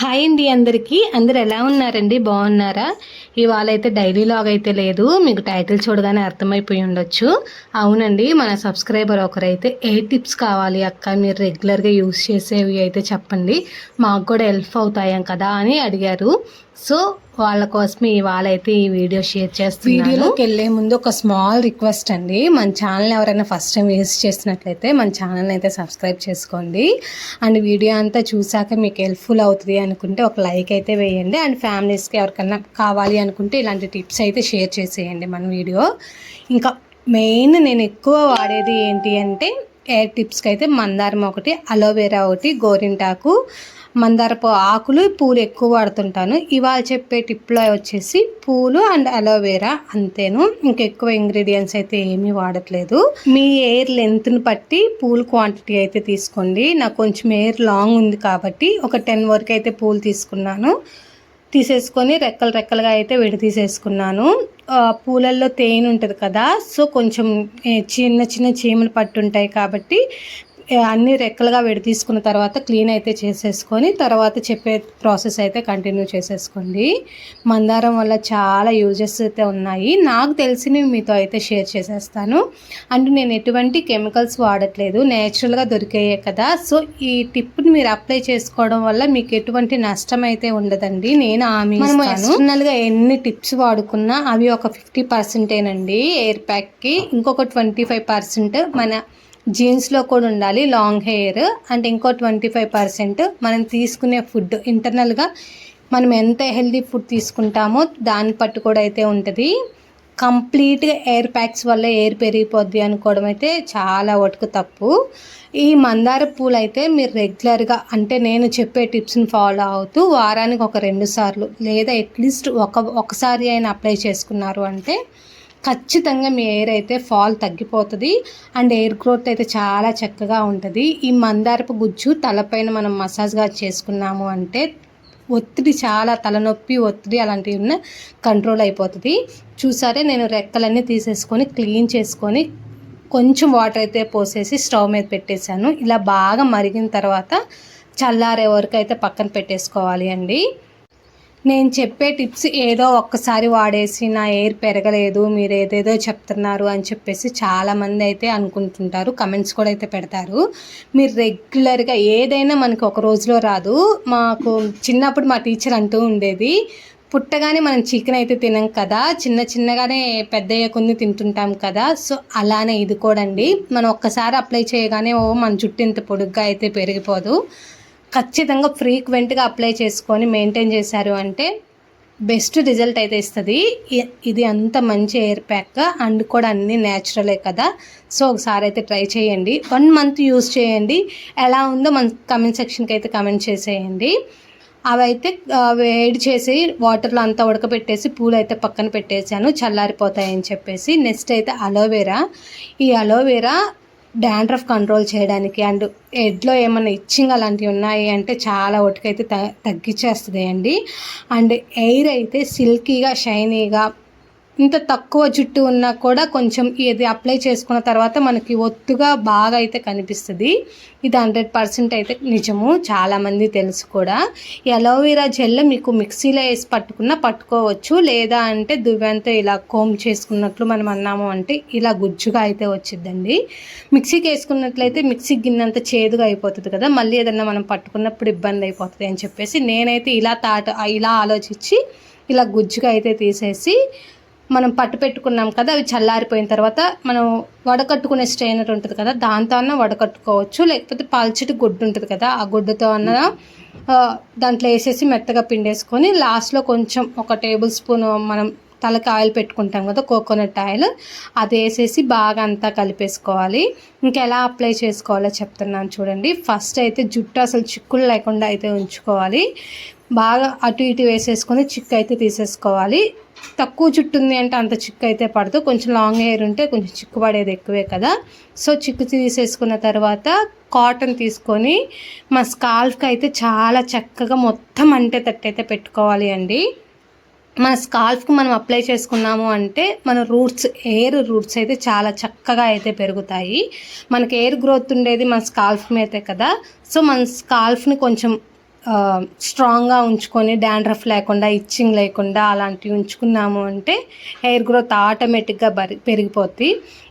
Hi అండి అందరికీ. అందరు ఎలా ఉన్నారండి? బాగున్నారా? ఇవాళ అయితే డైలీ లాగ్ అయితే లేదు. మీకు టైటిల్ చూడగానే అర్థమైపోయి ఉండొచ్చు. అవునండి మన సబ్స్క్రైబర్ ఒకరైతే ఏ టిప్స్ కావాలి అక్క? మీరు రెగ్యులర్గా యూస్ చేసేవి అయితే చెప్పండి. మాకు కూడా హెల్ప్ అవుతాయం కదా అని అడిగారు. సో వాళ్ళ కోసమే ఇవాళ అయితే ఈ వీడియో షేర్ చేస్తున్నాను. వీడియోలోకి వెళ్ళే ముందు ఒక స్మాల్ రిక్వెస్ట్ అండి. మన ఛానల్ ఎవరైనా ఫస్ట్ టైం విజిట్ చేసినట్లయితే మన ఛానల్ అయితే సబ్స్క్రైబ్ చేసుకోండి. అండ్ వీడియో అంతా చూసాక మీకు హెల్ప్ఫుల్ అవుతుంది అనుకుంటే ఒక లైక్ అయితే వేయండి. అండ్ ఫ్యామిలీస్కి ఎవరికైనా కావాలి అనుకుంటే ఇలాంటి టిప్స్ అయితే షేర్ చేసేయండి మన వీడియో. ఇంకా మెయిన్ నేను ఎక్కువ వాడేది ఏంటి అంటే ఎయిర్ టిప్స్కి అయితే మందారం ఒకటి అలోవెరా ఒకటి గోరింటాకు మందారపు ఆకులు పూలు ఎక్కువ వాడుతుంటాను. ఇవాళ చెప్పే టిప్లో వచ్చేసి పూలు అండ్ అలోవెరా అంతేను. ఇంకెక్కువ ఇంగ్రీడియంట్స్ అయితే ఏమీ వాడట్లేదు. మీ ఎయిర్ లెంత్ని బట్టి పూలు క్వాంటిటీ అయితే తీసుకోండి. నాకు కొంచెం ఎయిర్ లాంగ్ ఉంది కాబట్టి ఒక టెన్ వరకు అయితే పూలు తీసుకున్నాను. తీసేసుకొని రెక్కలు రెక్కలుగా అయితే విడదీసేసుకున్నాను పూలల్లో తేనె ఉంటుంది కదా సో కొంచెం చిన్న చిన్న చీమలు పట్టుంటాయి కాబట్టి అన్ని రెక్కలుగా విడదీసుకున్న తర్వాత క్లీన్ అయితే చేసేసుకొని తర్వాత చెప్పే ప్రాసెస్ అయితే కంటిన్యూ చేసేసుకోండి. మందారం వల్ల చాలా యూజెస్ అయితే ఉన్నాయి. నాకు తెలిసినవి మీతో అయితే షేర్ చేసేస్తాను. అండ్ నేను ఎటువంటి కెమికల్స్ వాడట్లేదు. నేచురల్గా దొరికాయే కదా. సో ఈ టిప్ని మీరు అప్లై చేసుకోవడం వల్ల మీకు ఎటువంటి నష్టం అయితే ఉండదండి. నేను హామీ మనము ఎక్స్టర్నల్గా ఎన్ని టిప్స్ వాడుకున్నా అవి ఒక ఫిఫ్టీ పర్సెంటేనండి. ఎయిర్ ప్యాక్కి ఇంకొక ట్వంటీ ఫైవ్ పర్సెంట్ మన జీన్స్లో కూడా ఉండాలి లాంగ్ హెయిర్ అండ్ ఇంకో ట్వంటీ ఫైవ్ పర్సెంట్ మనం తీసుకునే ఫుడ్ ఇంటర్నల్గా మనం ఎంత హెల్దీ ఫుడ్ తీసుకుంటామో దాన్ని పట్టు కూడా అయితే ఉంటుంది. కంప్లీట్గా ఎయిర్ ప్యాక్స్ వల్ల ఎయిర్ పెరిగిపోద్ది అనుకోవడం అయితే చాలా వటుకు తప్పు. ఈ మందార పూలు అయితే మీరు రెగ్యులర్గా అంటే నేను చెప్పే టిప్స్ని ఫాలో అవుతూ వారానికి ఒక రెండు సార్లు లేదా అట్లీస్ట్ ఒక ఒకసారి అయినా అప్లై చేసుకున్నారు అంటే ఖచ్చితంగా మీ ఎయిర్ అయితే ఫాల్ తగ్గిపోతుంది. అండ్ ఎయిర్ గ్రోత్ అయితే చాలా చక్కగా ఉంటుంది. ఈ మందారపు గుజ్జు తలపైన మనం మసాజ్గా చేసుకున్నాము అంటే ఒత్తిడి చాలా తలనొప్పి ఒత్తిడి అలాంటివి ఉన్న కంట్రోల్ అయిపోతుంది. చూసారే నేను రెక్కలన్నీ తీసేసుకొని క్లీన్ చేసుకొని కొంచెం వాటర్ అయితే పోసేసి స్టవ్ మీద పెట్టేశాను. ఇలా బాగా మరిగిన తర్వాత చల్లారే వరకు అయితే పక్కన పెట్టేసుకోవాలి అండి. నేను చెప్పే టిప్స్ ఏదో ఒక్కసారి వాడేసి నా ఎయిర్ పెరగలేదు మీరు ఏదేదో చెప్తున్నారు అని చెప్పేసి చాలామంది అయితే అనుకుంటుంటారు కమెంట్స్ కూడా అయితే పెడతారు. మీరు రెగ్యులర్గా ఏదైనా మనకి ఒక రోజులో రాదు. మాకు చిన్నప్పుడు మా టీచర్ అంటూ ఉండేది పుట్టగానే మనం చికెన్ అయితే తినం కదా చిన్న చిన్నగానే పెద్ద కొన్ని తింటుంటాం కదా. సో అలానే ఇది కూడా అండి మనం ఒక్కసారి అప్లై చేయగానే ఓ మన జుట్టు ఇంత పొడుగ్గా అయితే పెరిగిపోదు. ఖచ్చితంగా ఫ్రీక్వెంట్గా అప్లై చేసుకొని మెయింటైన్ చేశారు అంటే బెస్ట్ రిజల్ట్ అయితే ఇస్తుంది. ఇది అంత మంచి ఎయిర్ ప్యాక్ అండ్ కూడా అన్ని న్యాచురలే కదా. సో ఒకసారి అయితే ట్రై చేయండి. వన్ మంత్ యూస్ చేయండి. ఎలా ఉందో మన కమెంట్ సెక్షన్కి అయితే కమెంట్ చేసేయండి. అవైతే ఆ, వేడి చేసి వాటర్లో అంతా ఉడకబెట్టేసి పూలు అయితే పక్కన పెట్టేశాను. చల్లారిపోతాయని చెప్పేసి. నెక్స్ట్ అయితే అలోవెరా. ఈ అలోవెరా డాండ్రఫ్ కంట్రోల్ చేయడానికి అండ్ హెడ్లో ఏమైనా ఇచ్చింగ్ అలాంటివి ఉన్నాయి అంటే చాలా ఒటికైతే త తగ్గించేస్తుంది అండి అండ్ ఎయిర్ అయితే సిల్కీగా షైనీగా ఇంత తక్కువ జుట్టు ఉన్నా కూడా కొంచెం ఇది అప్లై చేసుకున్న తర్వాత మనకి ఒత్తుగా బాగా అయితే కనిపిస్తుంది. ఇది హండ్రెడ్ పర్సెంట్ అయితే నిజము. చాలామంది తెలుసు కూడా. ఈ అలోవెరా జెల్ మీకు మిక్సీలో వేసి పట్టుకున్నా పట్టుకోవచ్చు. లేదా అంటే దువ్వెంతో ఇలా కోమ్ చేసుకున్నట్లు మనం అన్నాము అంటే ఇలా గుజ్జుగా అయితే వచ్చిద్దండి. మిక్సీకి వేసుకున్నట్లయితే మిక్సీ గిన్నంత చేదుగా అయిపోతుంది కదా. మళ్ళీ ఏదన్నా మనం పట్టుకున్నప్పుడు ఇబ్బంది అయిపోతుంది అని చెప్పేసి నేనైతే ఇలా తాట ఇలా ఆలోచించి ఇలా గుజ్జుగా అయితే తీసేసి మనం పట్టు పెట్టుకున్నాం కదా అవి చల్లారిపోయిన తర్వాత మనం వడకట్టుకునే స్ట్రైనర్ ఉంటుంది కదా దాంతో అన్న వడకట్టుకోవచ్చు. లేకపోతే పల్చటి గుడ్డు ఉంటుంది కదా ఆ గుడ్డుతో అన్న దాంట్లో వేసేసి మెత్తగా పిండేసుకొని లాస్ట్లో కొంచెం ఒక టేబుల్ స్పూన్ మనం తలకి ఆయిల్ పెట్టుకుంటాం కదా కోకోనట్ ఆయిల్ అది వేసేసి బాగా అంతా కలిపేసుకోవాలి. ఇంకా ఎలా అప్లై చేసుకోవాలో చెప్తున్నాను చూడండి. ఫస్ట్ అయితే జుట్టు అసలు చిక్కులు లేకుండా అయితే ఉంచుకోవాలి. బాగా అటు ఇటు వేసేసుకొని చిక్కు అయితే తీసేసుకోవాలి. తక్కువ జుట్టు ఉంది అంటే అంత చిక్కు అయితే పడదు. కొంచెం లాంగ్ హెయిర్ ఉంటే కొంచెం చిక్కు పడేది ఎక్కువే కదా. సో చిక్కు తీసేసుకున్న తర్వాత కాటన్ తీసుకొని మా స్కాల్ఫ్కి అయితే చాలా చక్కగా మొత్తం అంటే తట్టయితే పెట్టుకోవాలి అండి. మన స్కాల్ఫ్కి మనం అప్లై చేసుకున్నాము అంటే మన రూట్స్ ఎయిర్ రూట్స్ అయితే చాలా చక్కగా అయితే పెరుగుతాయి. మనకి ఎయిర్ గ్రోత్ ఉండేది మన స్కాల్ఫ్ మీదే కదా. సో మన స్కాల్ఫ్ని కొంచెం స్ట్రాంగ్గా ఉంచుకొని డాండ్రఫ్ లేకుండా ఇచ్చింగ్ లేకుండా అలాంటివి ఉంచుకున్నాము అంటే హెయిర్ గ్రోత్ ఆటోమేటిక్గా బరి పెరిగిపోద్ది.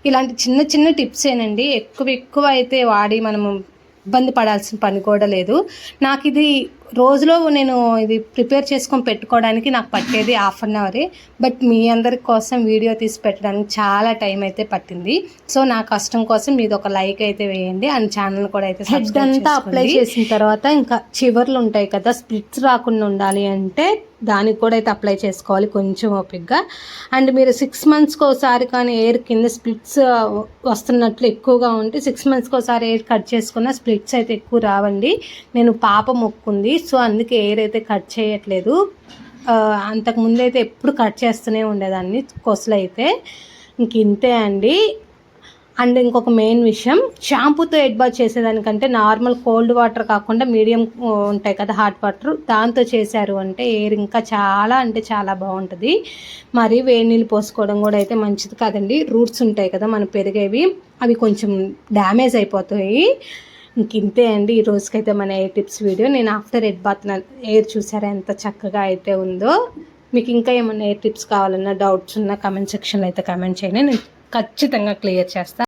ఇలాంటి చిన్న చిన్న టిప్సేనండి ఎక్కువ ఎక్కువ అయితే వాడి మనము ఇబ్బంది పడాల్సిన పని కూడా లేదు. నాకు ఇది రోజులో నేను ఇది ప్రిపేర్ చేసుకొని పెట్టుకోవడానికి నాకు పట్టేది హాఫ్ అన్ అవరే. బట్ మీ అందరి కోసం వీడియో తీసి పెట్టడానికి చాలా టైం అయితే పట్టింది. సో నా కష్టం కోసం మీది ఒక లైక్ అయితే వేయండి. అండ్ ఛానల్ కూడా అయితే హెడ్ అంతా అప్లై. చేసిన తర్వాత ఇంకా చివర్లు ఉంటాయి కదా స్ప్లిట్స్ రాకుండా ఉండాలి అంటే దానికి కూడా అయితే అప్లై చేసుకోవాలి కొంచెం ఓపిక్గా అండ్ మీరు సిక్స్ మంత్స్కి ఒకసారి కానీ ఎయిర్ కింద స్ప్లిట్స్ వస్తున్నట్లు ఎక్కువగా ఉంటే సిక్స్ మంత్స్కి ఒకసారి ఎయిర్ కట్ చేసుకున్న స్ప్లిట్స్ అయితే ఎక్కువ రావండి. నేను పాప మొక్కుంది. సో అందుకే ఎయిర్ అయితే కట్ చేయట్లేదు అంతకుముందు అయితే ఎప్పుడు కట్ చేస్తూనే ఉండేదాన్ని కొసలు అయితే. ఇంక ఇంతే అండి. అండ్ ఇంకొక మెయిన్ విషయం షాంపూతో హెడ్ బాత్ చేసేదానికంటే నార్మల్ కోల్డ్ వాటర్ కాకుండా మీడియం ఉంటాయి కదా హాట్ వాటర్ దాంతో చేశారు అంటే ఎయిర్ ఇంకా చాలా అంటే చాలా బాగుంటుంది. మరి వేడి నీళ్ళు పోసుకోవడం కూడా అయితే మంచిది కాదండి. రూట్స్ ఉంటాయి కదా మన పెరిగేవి అవి కొంచెం డ్యామేజ్ అయిపోతాయి. ఇంతే అండి. ఈ రోజుకైతే మన ఎయిర్ టిప్స్ వీడియో. నేను ఆఫ్టర్ హెడ్ బాత్ ఎయిర్ చూసారా ఎంత చక్కగా అయితే ఉందో. మీకు ఇంకా ఏమైనా ఎయిర్ టిప్స్ కావాలన్నా డౌట్స్ ఉన్నా కమెంట్ సెక్షన్లో అయితే కమెంట్ చేయండి. నేను ఖచ్చితంగా క్లియర్ చేస్తాను